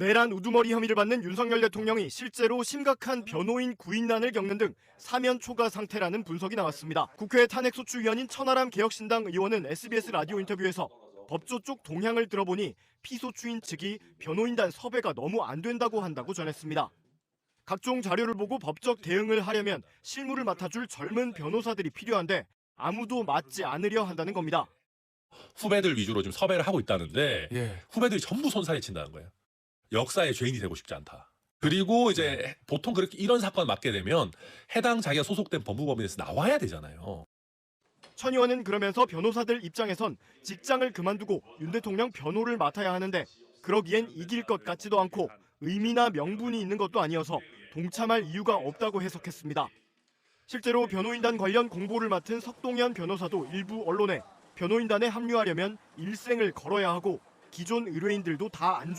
내란 우두머리 혐의를 받는 윤석열 대통령이 실제로 심각한 변호인 구인난을 겪는 등 사면 초과 상태라는 분석이 나왔습니다. 국회 탄핵소추위원인 천하람 개혁신당 의원은 SBS 라디오 인터뷰에서 법조 쪽 동향을 들어보니 피소추인 측이 변호인단 섭외가 너무 안 된다고 한다고 전했습니다. 각종 자료를 보고 법적 대응을 하려면 실무를 맡아줄 젊은 변호사들이 필요한데 아무도 맡지 않으려 한다는 겁니다. 후배들 위주로 지금 섭외를 하고 있다는데 예. 후배들이 전부 손살에 친다는 거예요. 역사의 죄인이 되고 싶지 않다. 그리고 이제 네. 보통 그렇게 이런 사건 맡게 되면 해당 자기가 소속된 법무법인에서 나와야 되잖아요. 천 의원은 그러면서 변호사들 입장에선 직장을 그만두고 윤 대통령 변호를 맡아야 하는데 그러기엔 이길 것 같지도 않고 의미나 명분이 있는 것도 아니어서 동참할 이유가 없다고 해석했습니다. 실제로 변호인단 관련 공보를 맡은 석동현 변호사도 일부 언론에 변호인단에 합류하려면 일생을 걸어야 하고 기존 의뢰인들도 다 안 좋아